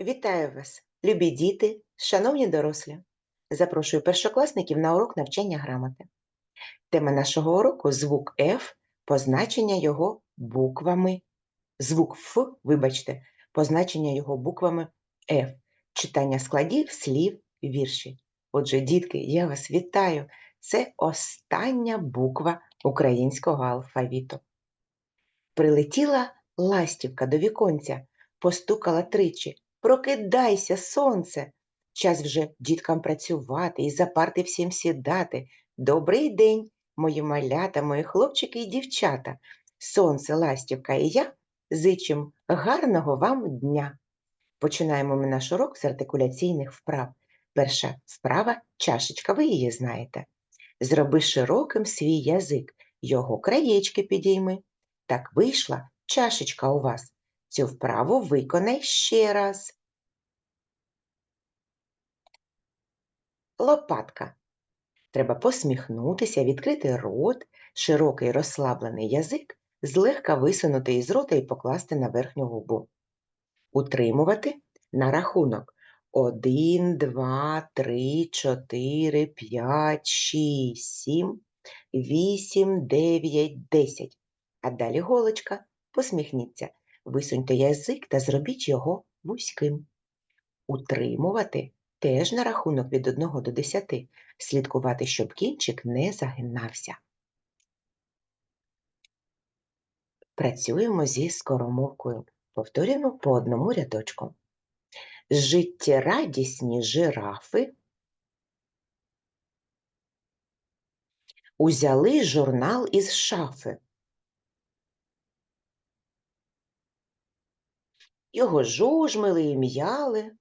Вітаю вас, любі діти, шановні дорослі. Запрошую першокласників на урок навчання грамоти. Тема нашого уроку звук F, позначення його буквами. Звук Ф, вибачте, позначення його буквами F, читання складів, слів, вірші. Отже, дітки, я вас вітаю. Це остання буква українського алфавіту. Прилетіла ластівка до віконця, постукала тричі. Прокидайся, сонце! Час вже діткам працювати і за парти всім сідати. Добрий день, мої малята, мої хлопчики і дівчата. Сонце, ластівка і я зичим гарного вам дня. Починаємо ми наш урок з артикуляційних вправ. Перша вправа чашечка, ви її знаєте. Зроби широким свій язик, його краєчки підійми. Так вийшла чашечка у вас. Цю вправу виконай ще раз. Лопатка. Треба посміхнутися, відкрити рот, широкий розслаблений язик, злегка висунути із рота і покласти на верхню губу. Утримувати на рахунок 1, 2, 3, 4, 5, 6, 7, 8, 9, 10. А далі голочка. Посміхніться. Висуньте язик та зробіть його вузьким. Утримувати теж на рахунок від 1 до 10. Слідкувати, щоб кінчик не загинався. Працюємо зі скоромовкою. Повторюємо по одному рядочку. Життєрадісні жирафи узяли журнал із шафи. Його жужмили і м'яли.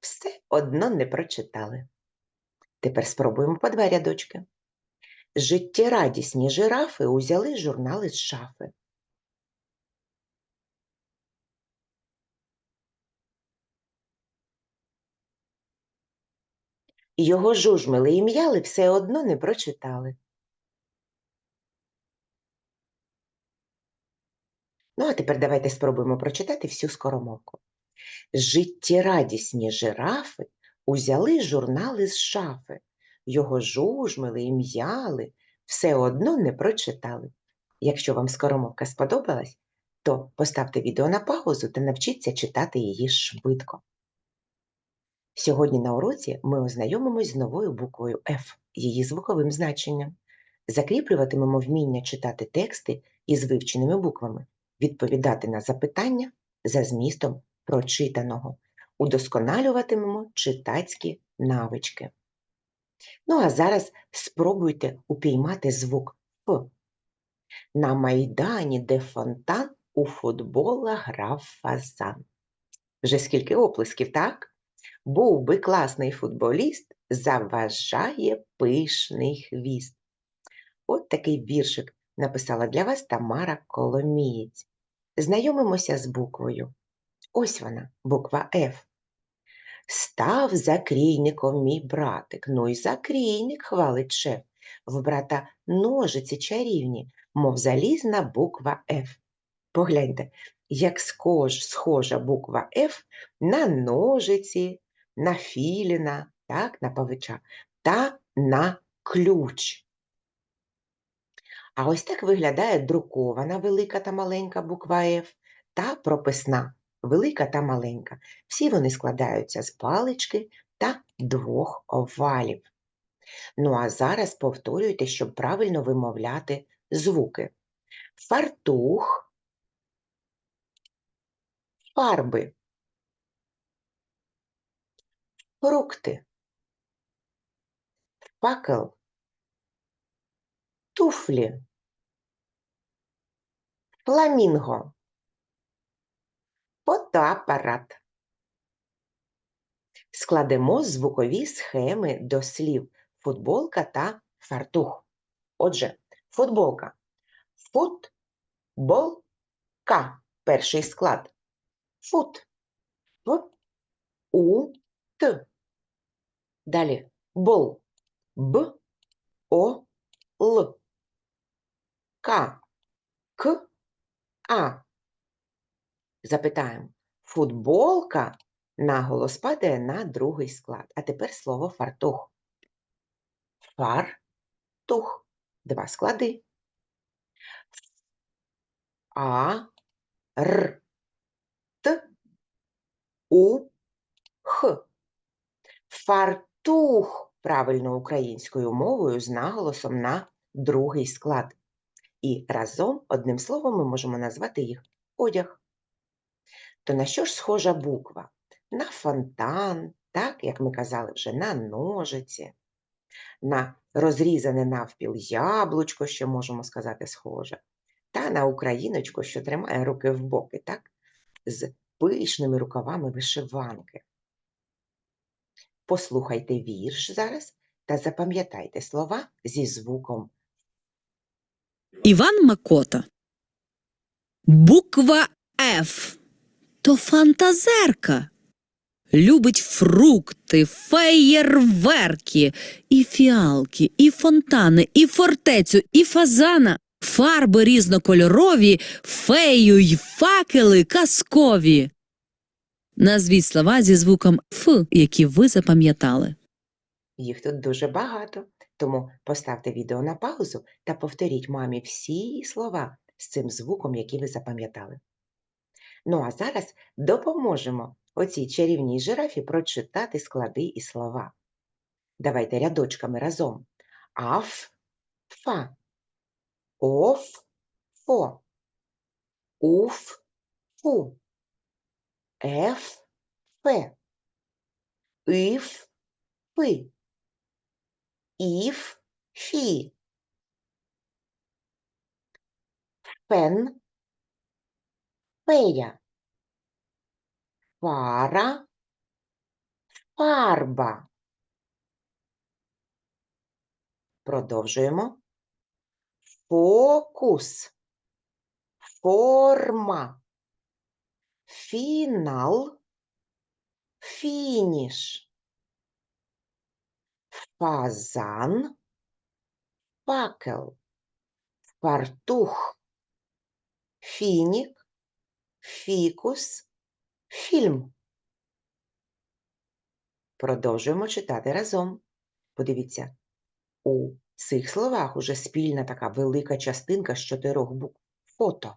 Все одно не прочитали. Тепер спробуємо по два рядочки. Життєрадісні жирафи узяли журнали з шафи. Його жужмили і м'яли все одно не прочитали. Ну, а тепер давайте спробуємо прочитати всю скоромовку. Життєрадісні жирафи узяли журнали з шафи. Його жужмили і м'яли, все одно не прочитали. Якщо вам скоромовка сподобалась, то поставте відео на паузу та навчіться читати її швидко. Сьогодні на уроці ми ознайомимось з новою буквою F, її звуковим значенням. Закріплюватимемо вміння читати тексти із вивченими буквами, відповідати на запитання за змістом прочитаного, удосконалюватимемо читацькі навички. Ну а зараз спробуйте упіймати звук Ф. На майдані, де фонтан, у футбола грав фазан. Вже скільки оплесків, так? Був би класний футболіст, заважає пишний хвіст. От такий віршик написала для вас Тамара Коломієць. Знайомимося з буквою. Ось вона, буква F. Став закрійником мій братик, ну й закрійник, хвалить шеф. В брата ножиці чарівні, мов залізна буква F. Погляньте, як скож, схожа буква F на ножиці, на філіна, так, на павича, та на ключ. А ось так виглядає друкована велика та маленька буква F та прописна велика та маленька. Всі вони складаються з палички та двох овалів. Ну а зараз повторюйте, щоб правильно вимовляти звуки. Фартух, фарби, фрукти, факел, туфлі, фламінго, фотоапарат. Складемо звукові схеми до слів футболка та фартух. Отже, футболка. Футболка. Перший склад. Фут. Ф. У. Т. Далі бол. Б. О. Л. К. К. А. запитаємо. Футболка наголос падає на другий склад. А тепер слово фартух. Фартух. Два склади. А, Р, Т, У, Х. Фартух правильно українською мовою з наголосом на другий склад. І разом, одним словом, ми можемо назвати їх одяг. То на що ж схожа буква? На фонтан, так, як ми казали вже, на ножиці, на розрізане навпіл яблучко, що можемо сказати схоже, та на україночку, що тримає руки в боки, так, з пишними рукавами вишиванки. Послухайте вірш зараз та запам'ятайте слова зі звуком Іван Макота. Буква Ф. То фантазерка. Любить фрукти, феєрверки, і фіалки, і фонтани, і фортецю, і фазана, фарби різнокольорові, фею й факели казкові. Назвіть слова зі звуком Ф, які ви запам'ятали. Їх тут дуже багато, тому поставте відео на паузу та повторіть мамі всі слова з цим звуком, які ви запам'ятали. Ну а зараз допоможемо оцій чарівній жирафі прочитати склади і слова. Давайте рядочками разом. Аф, фа, оф, фо, уф, фу, еф, фе, іф, фи, іф, фі, фен, фея, фара, фарба. Продовжуємо. Фокус, форма, фінал, фініш, фазан, факел, фартух, фінік, фікус, фільм. Продовжуємо читати разом. Подивіться, у цих словах уже спільна така велика частинка з чотирьох букв фото.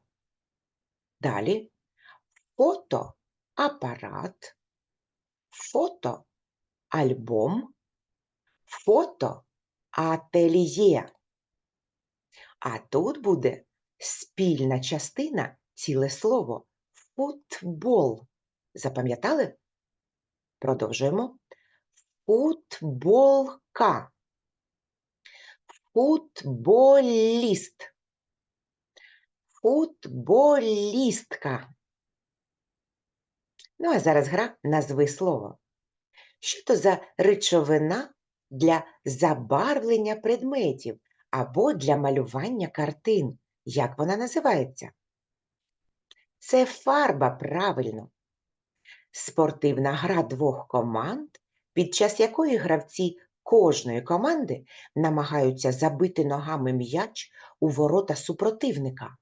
Далі фото апарат, фото альбом, фото ательє. А тут буде спільна частина, ціле слово футбол. Запам'ятали? Продовжуємо. Футболка. Футболіст. Футболістка. Ну, а зараз гра назви слово. Що то за речовина для забарвлення предметів або для малювання картин? Як вона називається? Це фарба, правильно. Спортивна гра двох команд, під час якої гравці кожної команди намагаються забити ногами м'яч у ворота супротивника.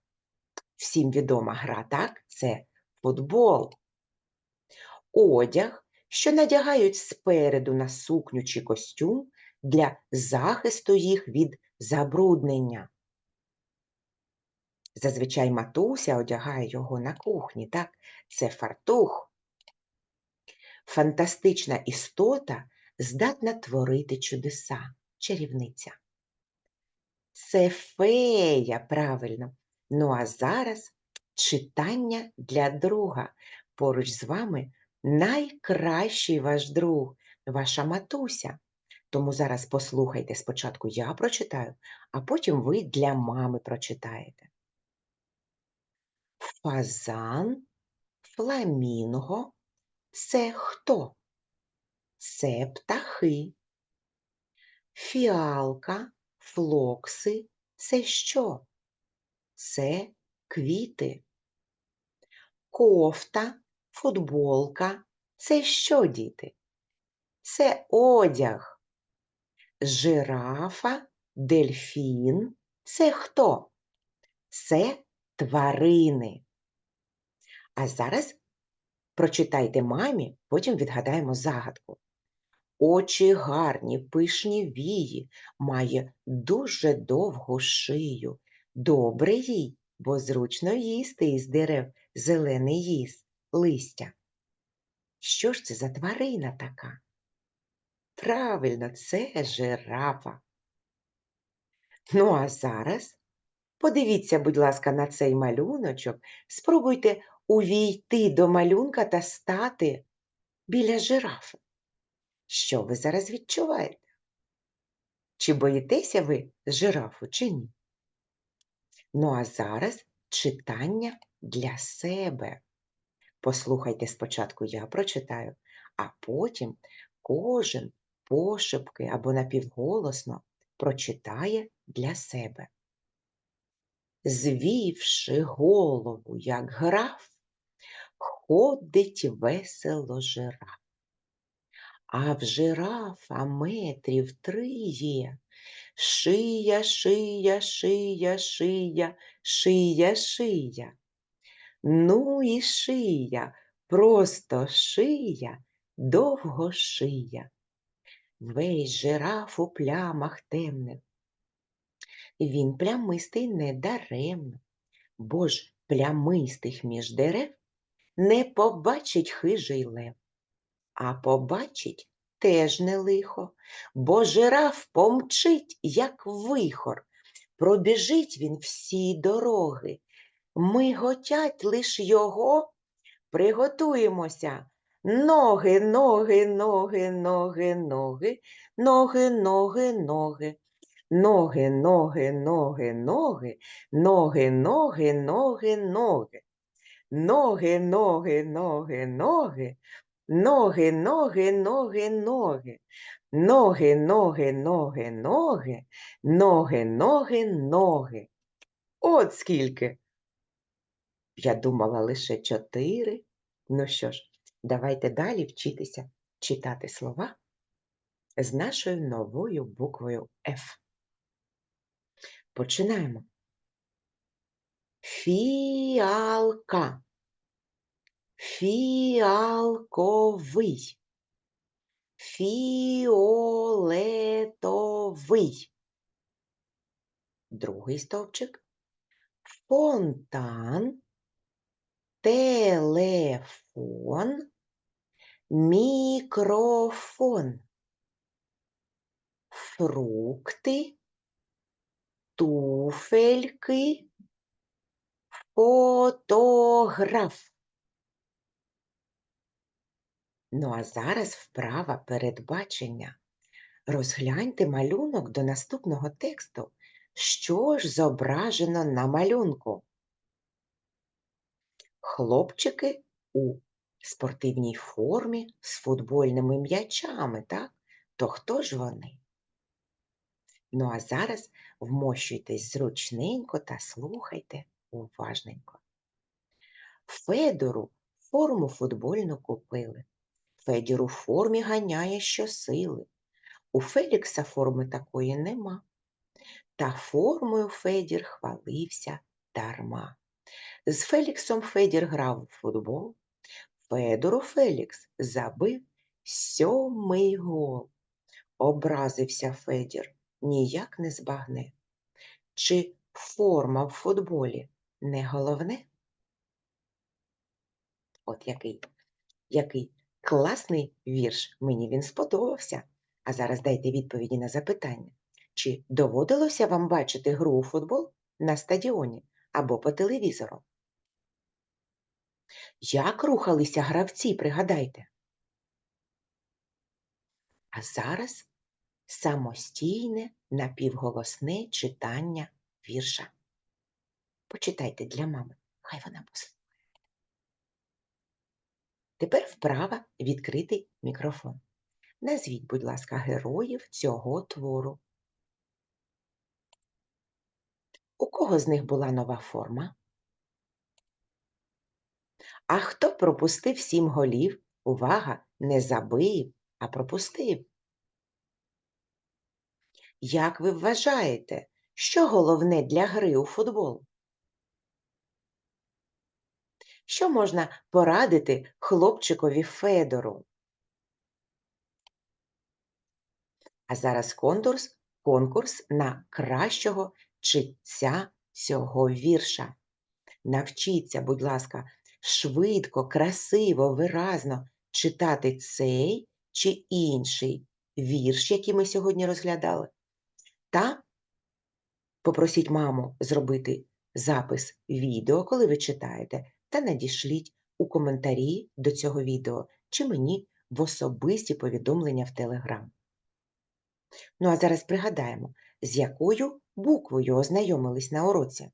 Всім відома гра, так? Це футбол. Одяг, що надягають спереду на сукню чи костюм для захисту їх від забруднення. Зазвичай матуся одягає його на кухні, так? Це фартух. Фантастична істота здатна творити чудеса, чарівниця. Це фея, правильно. Ну а зараз читання для друга. Поруч з вами найкращий ваш друг, ваша матуся. Тому зараз послухайте, спочатку я прочитаю, а потім ви для мами прочитаєте. Фазан, фламінго це хто? Це птахи. Фіалка, флокси це що? Це квіти. Кофта, футболка це що, діти? Це одяг. Жирафа, дельфін це хто? Це тварини. А зараз прочитайте мамі, потім відгадаємо загадку. Очі гарні, пишні вії, має дуже довгу шию. Добре їй, бо зручно їсти із дерев зелений їст, листя. Що ж це за тварина така? Правильно, це жирафа. Ну, а зараз подивіться, будь ласка, на цей малюночок. Спробуйте увійти до малюнка та стати біля жирафи. Що ви зараз відчуваєте? Чи боїтеся ви жирафу, чи ні? Ну, а зараз читання для себе. Послухайте спочатку я прочитаю, а потім кожен пошепки або напівголосно прочитає для себе. Звівши голову, як граф, ходить весело жираф. А в жирафа метрів три є. Шия, шия, шия, шия, шия, шия. Ну і шия, просто шия, довго шия. Весь жираф у плямах темних. Він плямистий недаремно, бо ж плямистих між дерев не побачить хижий лев, а побачить теж не лихо, бо жираф помчить, як вихор, пробіжить він всі дороги. Миготять лиш його, приготуємося. Ноги, ноги, ноги, ноги, ноги, ноги, ноги, ноги. Ноги, ноги, ноги, ноги, ноги, ноги, ноги, ноги. Ноги, ноги, ноги, ноги, ноги, ноги, ноги, ноги. Ноги, ноги, ноги, ноги, ноги, ноги, ноги. От скільки. Я думала лише чотири. Ну що ж, давайте далі вчитися читати слова з нашою новою буквою F. Починаємо. Фіалка. Фіалковий. Фіолетовий. Другий стовпчик. Фонтан. Телефон. Мікрофон. Фрукти. Туфельки. Фотограф. Ну а зараз вправа передбачення. Розгляньте малюнок до наступного тексту. Що ж зображено на малюнку? Хлопчики у спортивній формі з футбольними м'ячами, так? То хто ж вони? Ну а зараз вмощуйтесь зручненько та слухайте уважненько. Федору форму футбольну купили. Федір у формі ганяє щосили. У Фелікса форми такої нема. Та формою Федір хвалився дарма. З Феліксом Федір грав у футбол. Федору Фелікс забив сьомий гол. Образився Федір, ніяк не збагне. Чи форма в футболі не головне? От який, який класний вірш. Мені він сподобався. А зараз дайте відповіді на запитання. Чи доводилося вам бачити гру у футбол на стадіоні або по телевізору? Як рухалися гравці, пригадайте? А зараз самостійне напівголосне читання вірша. Почитайте для мами, хай вона послухає. Тепер вправа відкритий мікрофон. Назвіть, будь ласка, героїв цього твору. У кого з них була нова форма? А хто пропустив сім голів? Увага, не забив, а пропустив. Як ви вважаєте, що головне для гри у футбол? Що можна порадити хлопчикові Федору? А зараз конкурс, конкурс на кращого читця цього вірша. Навчіться, будь ласка, швидко, красиво, виразно читати цей чи інший вірш, який ми сьогодні розглядали, та попросіть маму зробити запис відео, коли ви читаєте, та надішліть у коментарі до цього відео чи мені в особисті повідомлення в Телеграм. Ну а зараз пригадаємо, з якою буквою ознайомились на уроці.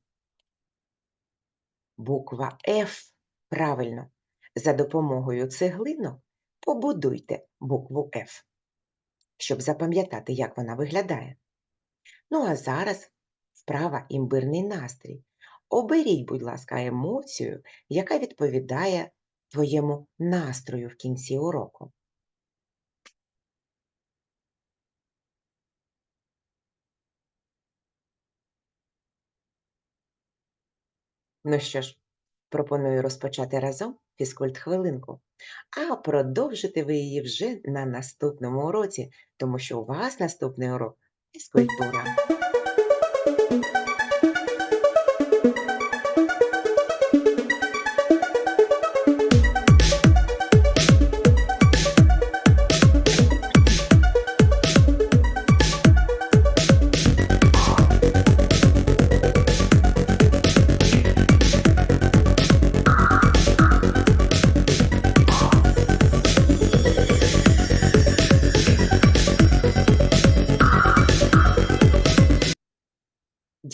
Буква F. Правильно. За допомогою цеглинок побудуйте букву F, щоб запам'ятати, як вона виглядає. Ну а зараз вправа імбирний настрій. Оберіть, будь ласка, емоцію, яка відповідає твоєму настрою в кінці уроку. Ну що ж, пропоную розпочати разом фізкульт-хвилинку, а продовжити ви її вже на наступному уроці, тому що у вас наступний урок фізкультура.